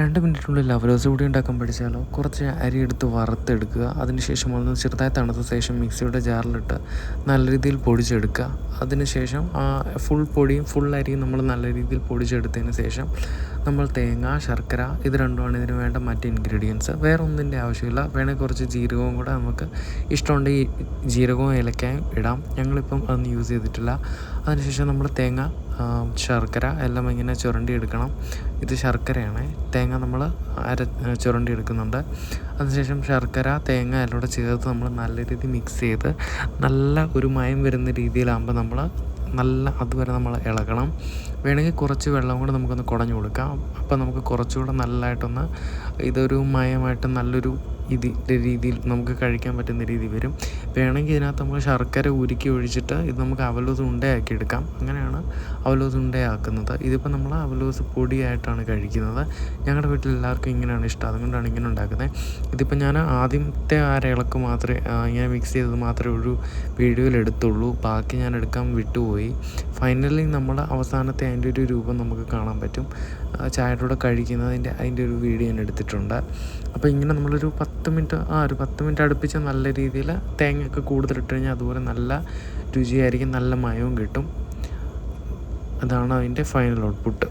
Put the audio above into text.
രണ്ട് മിനിറ്റിനുള്ളിൽ ലവലോസ് കൂടി ഉണ്ടാക്കാൻ പഠിച്ചാലോ? കുറച്ച് അരി എടുത്ത് വറുത്തെടുക്കുക. അതിനുശേഷം ഒന്ന് ചെറുതായി തണുത്ത ശേഷം മിക്സിയുടെ ജാറിലിട്ട് നല്ല രീതിയിൽ പൊടിച്ചെടുക്കുക. അതിനുശേഷം ആ ഫുൾ പൊടിയും ഫുൾ അരിയും നമ്മൾ നല്ല രീതിയിൽ പൊടിച്ചെടുത്തതിന് ശേഷം നമ്മൾ തേങ്ങ ശർക്കര ഇത് രണ്ടുമാണ് ഇതിന് വേണ്ട മറ്റ് ഇൻഗ്രീഡിയൻസ് വേറെ ഒന്നിന്റെ ആവശ്യമില്ല. വേണമെങ്കിൽ കുറച്ച് ജീരകവും കൂടെ നമുക്ക് ഇഷ്ടമുണ്ടെങ്കിൽ ജീരകവും ഏലക്കായും ഇടാം. ഞങ്ങളിപ്പം അതൊന്നും യൂസ് ചെയ്തിട്ടില്ല. അതിനുശേഷം നമ്മൾ തേങ്ങ ശർക്കര എല്ലാം ഇങ്ങനെ ചുരണ്ടി എടുക്കണം ഇത് ശർക്കരയാണ്. തേങ്ങ നമ്മൾ അര ചുരണ്ടി എടുക്കുന്നുണ്ട് അതിനുശേഷം ശർക്കര തേങ്ങ എല്ലാം കൂടെ ചേർത്ത് നമ്മൾ നല്ല രീതിയിൽ മിക്സ് ചെയ്ത് നല്ല ഒരു മയം വരുന്ന രീതിയിലാകുമ്പോൾ നമ്മൾ നല്ല അതുവരെ നമ്മൾ ഇളകണം. വേണമെങ്കിൽ കുറച്ച് വെള്ളം കൂടെ നമുക്കൊന്ന് കുടഞ്ഞു കൊടുക്കാം. അപ്പോൾ നമുക്ക് കുറച്ചുകൂടെ നല്ലതായിട്ടൊന്ന് ഇതൊരു മയമായിട്ട് നല്ലൊരു ഇത് രീതിയിൽ നമുക്ക് കഴിക്കാൻ പറ്റുന്ന രീതി വരും. വേണമെങ്കിൽ ഇതിനകത്ത് നമുക്ക് ശർക്കര ഉരുക്കി ഒഴിച്ചിട്ട് ഇത് നമുക്ക് അവലോസ് ഉണ്ടയാക്കി എടുക്കാം അങ്ങനെയാണ് അവലോസ് ഉണ്ടയാക്കുന്നത്. ഇതിപ്പോൾ നമ്മൾ അവലോസ് പൊടിയായിട്ടാണ് കഴിക്കുന്നത്. ഞങ്ങളുടെ വീട്ടിൽ എല്ലാവർക്കും ഇങ്ങനെയാണ് ഇഷ്ടം. അതുകൊണ്ടാണ് ഇങ്ങനെ ഉണ്ടാക്കുന്നത്. ഇതിപ്പോൾ ഞാൻ ആദ്യത്തെ ആ ഇളക്ക് മാത്രമേ ഇങ്ങനെ മിക്സ് ചെയ്തത് മാത്രമേ ഒരു വീഡിയോയിൽ എടുത്തുള്ളൂ. ബാക്കി ഞാൻ എടുക്കാൻ വിട്ടുപോയി. ഫൈനലി നമ്മൾ അവസാനത്തെ അതിന്റെ ഒരു രൂപം നമുക്ക് കാണാൻ പറ്റും. ചായയുടെ കഴിക്കുന്നതിന്റെ അതിന്റെ ഒരു വീഡിയോ ഞാൻ എടുത്തിട്ടുണ്ട്. അപ്പോൾ ഇങ്ങനെ നമ്മളൊരു പത്ത് മിനിറ്റ് ആ ഒരു പത്ത് മിനിറ്റ് അടുപ്പിച്ച നല്ല രീതിയിൽ തേങ്ങയൊക്കെ കൂടുതലിട്ട് കഴിഞ്ഞാൽ അതുപോലെ നല്ല രുചിയായിരിക്കും നല്ല മയവും കിട്ടും. അതാണ് അതിന്റെ ഫൈനൽ ഔട്ട്പുട്ട്